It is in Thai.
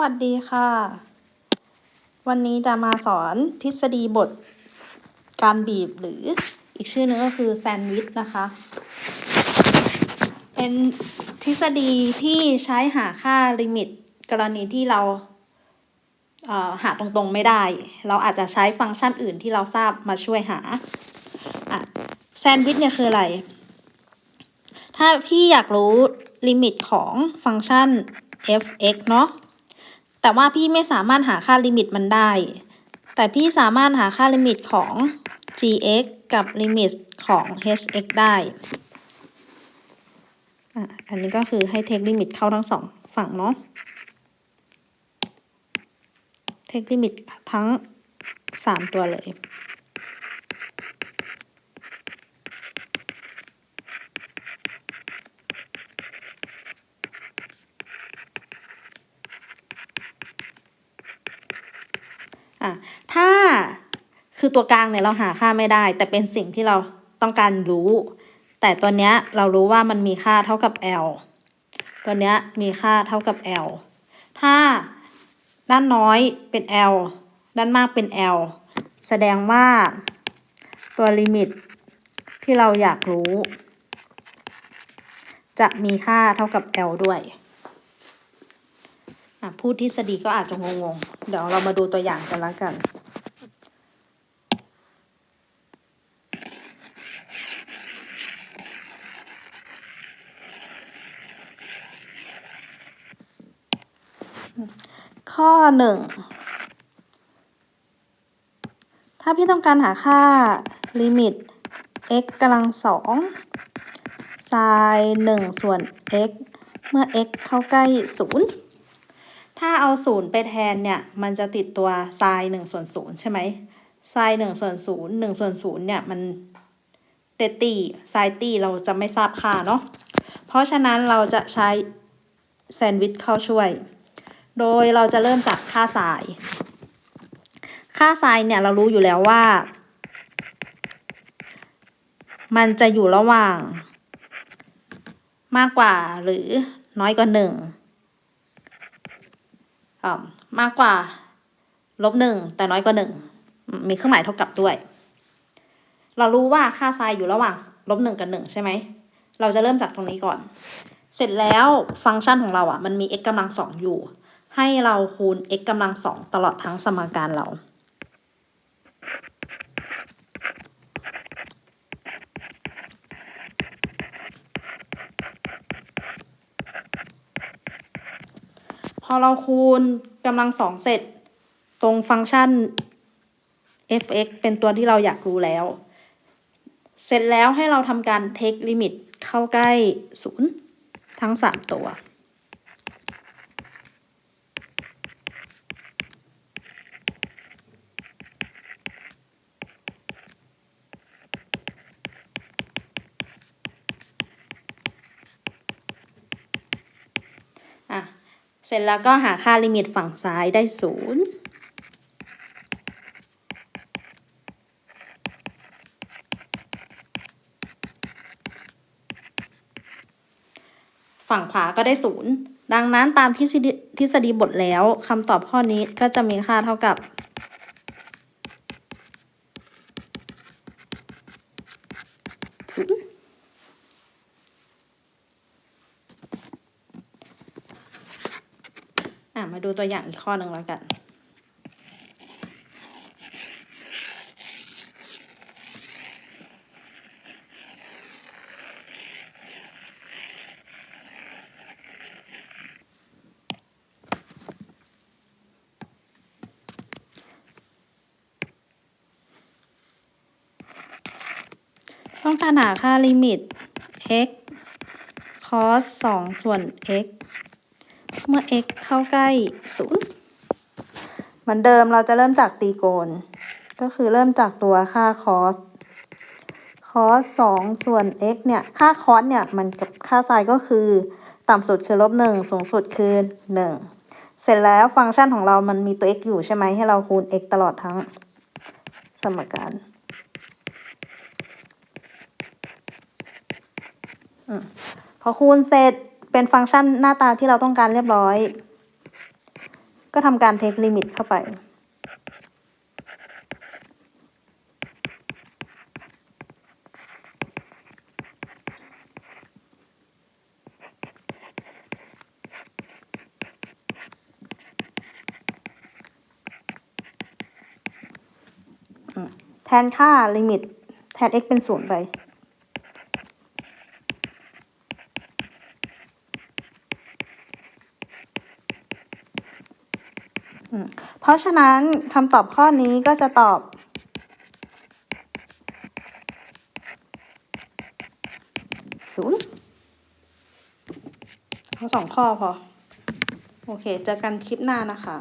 วัสดีค่ะ วันนี้จะมาสอนทฤษฎีบท การบีบหรืออีกชื่อหนึงก็คือแซนด์วิชนะคะ เป็นทฤษฎีที่ใช้หาค่าลิมิต กรณีที่เราเหาตรงๆไม่ได้ เราอาจจะใช้ฟังก์ชันอื่นที่เราทราบมาช่วยหาแซนด์วิชเนี่ยคืออะไร ถ้าพี่อยากรู้ลิมิตของฟังก์ชัน f(x) เนาะ แต่ว่าพี่ไม่สามารถหาค่าลิมิตมันได้ แต่พี่สามารถหาค่าลิมิตของ g(x) กับลิมิตของ h(x) ได้ อันนี้ก็คือให้เทคลิมิตเข้าทั้งสองฝั่งเนาะ เทคลิมิตทั้งสามตัวเลย อะถ้าคือตัวกลางเนี่ยเราหาค่าไม่ได้ แต่เป็นสิ่งที่เราต้องการรู้ แต่ตัวเนี้ยเรารู้ว่ามันมีค่าเท่ากับ L ตัวเนี้ยมีค่าเท่ากับ L ถ้าด้านน้อยเป็น L ด้านมากเป็น L แสดงว่าตัวลิมิตที่เราอยากรู้ จะมีค่าเท่ากับ L ด้วย พูดทฤษฎีก็อาจจะงงๆ เดี๋ยวเรามาดูตัวอย่างกันล้วกัน ข้อหนึ่ง ถ้าพี่ต้องการหาค่าลิมิต x กำลังสอง sin หนึ่งส่วน x เมื่อ x เข้าใกล้ศูนย์ ถ้าเอาศูนย์ไปแทนเนี่ย มันจะติดตัว sin หนึ่งส่วนศูนย์ใช่ไหม sin หนึ่งส่วนศูนย์หนึ่งส่วนศูนย์เนี่ยมันเดตีไซตีเราจะไม่ทราบค่าเนาะ เพราะฉะนั้นเราจะใช้แซนด์วิชเข้าช่วย โดยเราจะเริ่มจากค่าไซน์ค่าไซน์เนี่ยเรารู้อยู่แล้วว่า มันจะอยู่ระหว่าง มากกว่าหรือน้อยกว่าหนึ่ง มากกว่าลบหนึ่งแต่น้อยกว่าหนึ่งมีเครื่องหมายเท่ากับด้วย เรารู้ว่าค่าไซน์อยู่ระหว่างลบหนึ่งกับหนึ่งใช่ไหม เราจะเริ่มจากตรงนี้ก่อน เสร็จแล้วฟังก์ชันของเราอะ มันมี x กำลังสองอยู่ ให้เราคูณ x กำลังสองตลอดทั้งสมการเรา พอเราคูณกำลังสองเสร็จ ตรงฟังก์ชัน f(x) เป็นตัวที่เราอยากรู้แล้ว เสร็จแล้วให้เราทำการ take limit เข้าใกล้ศูนย์ทั้งสามตัว อะ เสร็จแล้วก็หาค่าลิมิตฝั่งซ้ายได้ศูนย์ฝั่งขวาก็ได้ศูนย์ดังนั้นตามทฤษฎีบทแล้วคำตอบข้อนี้ก็จะมีค่าเท่ากับศูนย์ อะมาดูตัวอย่างอีกข้อหนึ่งแล้วกัน ต้องการหาค่าลิมิต x cos สองส่วน x เมื่อ x เข้าใกล้ศูนย์เหมือนเดิมเราจะเริ่มจากตีโกณก็คือเริ่มจากตัวค่า cos cos สองส่วน x เนี่ย ค่า cos เนี่ย มันกับค่า sin ก็คือ ต่ำสุดคือลบหนึ่งสูงสุดคือหนึ่งเสร็จแล้วฟังก์ชันของเรามันมีตัว x อยู่ใช่ไหมให้เราคูณ x ตลอดทั้งสมการพอคูณเสร็จ เป็นฟังก์ชันหน้าตาที่เราต้องการเรียบร้อย ก็ทำการเทคลิมิตเข้าไป แทนค่าลิมิต แทน x เป็นศูนย์ไป เพราะฉะนั้นคำตอบข้อนี้ก็จะตอบศูนย์เอาสองข้อพอ โอเคเจอกันคลิปหน้านะคะ